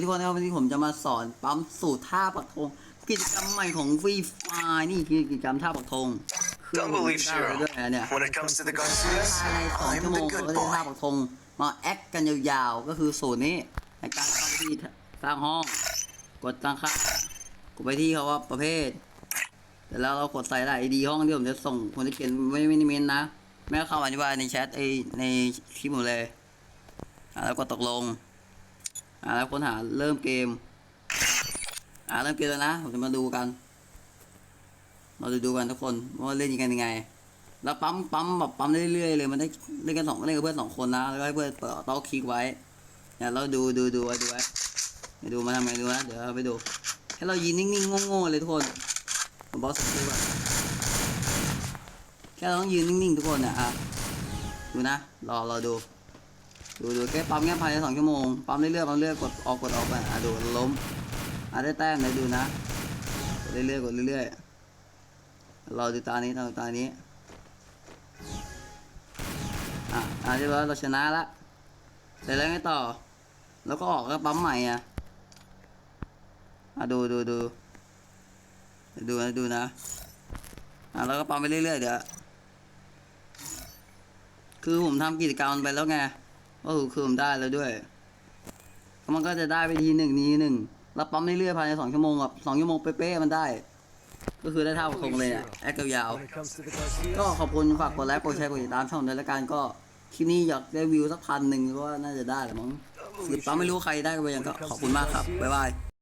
ทุกคนนะครับวันนี้ผมจะมาสอนปั๊มสูตรท่าปักธงกิจกรรมใหม่ของฟรีไฟนี่คือกิจกรรมท่าปักธงเครื่อง Don't believe ได้เลยด้วย Shiro. นะเนี่ย When it comes to the Garcias, ภายในสอง I'm ชั่วโม the งก็ good จะท่า boy. ปักธงมาแอคกันยาวๆก็คือสูตรนี้ในการเข้าไปที่สร้างห้อง กดตั้งค่ากดไปที่เขาว่าประเภทเสร็จแล้วเรากดใส่รายดีห้องที่ผมจะส่งผมจะเขียนไว้ในเมนต์นะแม่เข้าอธิบายในแชทไอในคลิปผมเลยอ่าแล้วกดตกลง อ่าแล้วค้นหาเริ่มเกม อ่าเริ่มเกมแล้วนะผมจะมาดูกัน เราจะดูกันทุกคนว่าเล่นกันยังไง แล้วปั๊มปั๊มแบบปั๊มเรื่อยๆเลยมันได้เล่นกันสองเล่นกับเพื่อนสองคนนะแล้วก็ให้เพื่อนเปิดโต๊ะคลิกไว้เนี่ยเราดูดูดูไว้ดูไว้ดูมาทำไงดูนะเดี๋ยวเราไปดูให้เรายืนนิ่งๆโง่ๆเลยทุกคนผมบอกสักทีว่าแค่เราต้องยืนนิ่งๆทุกคนนะอะดูนะรอเราดู ดูดูแค่ปั๊มแค่ภายในสองชั่วโมง ปั๊มเรื่อยๆปั๊มเรื่อยๆกดออกกดออกไปอะดูล้มอะได้แต้มเลยดูนะกดเรื่อยๆกดเรื่อยๆรอดูตานี้ตาตานี้อะอะเรียบร้อยเราชนะละเสร็จแล้วไงต่อ แล้วก็ออกก็ปั๊มใหม่อะอะดูดูดูดูนะดูนะอะแล้วก็ปั๊มไปเรื่อยๆเดี๋ยวคือผมทำกิจกรรมไปแล้วไง ก็คือคือผมได้แล้วด้วยมันก็จะได้ไปทีหนึ่งนี้หนึ่งแล้วปั๊มเรื่อยๆภายในสองชั่วโมงกับสองชั่วโมงเป๊ะๆมันได้ ก็คือได้เท่าคงเลยอะแอคยาว ก็ขอบคุณฝากกดไลค์กดแชร์กดติดตามช่องด้วยละกันก็คลิปนี้อยากได้วิวสักพันหนึ่งก็น่าจะได้แหละมั้งหรือปั๊มไม่รู้ใครได้ก็ไปยังก็ขอบคุณมากครับบ๊ายบาย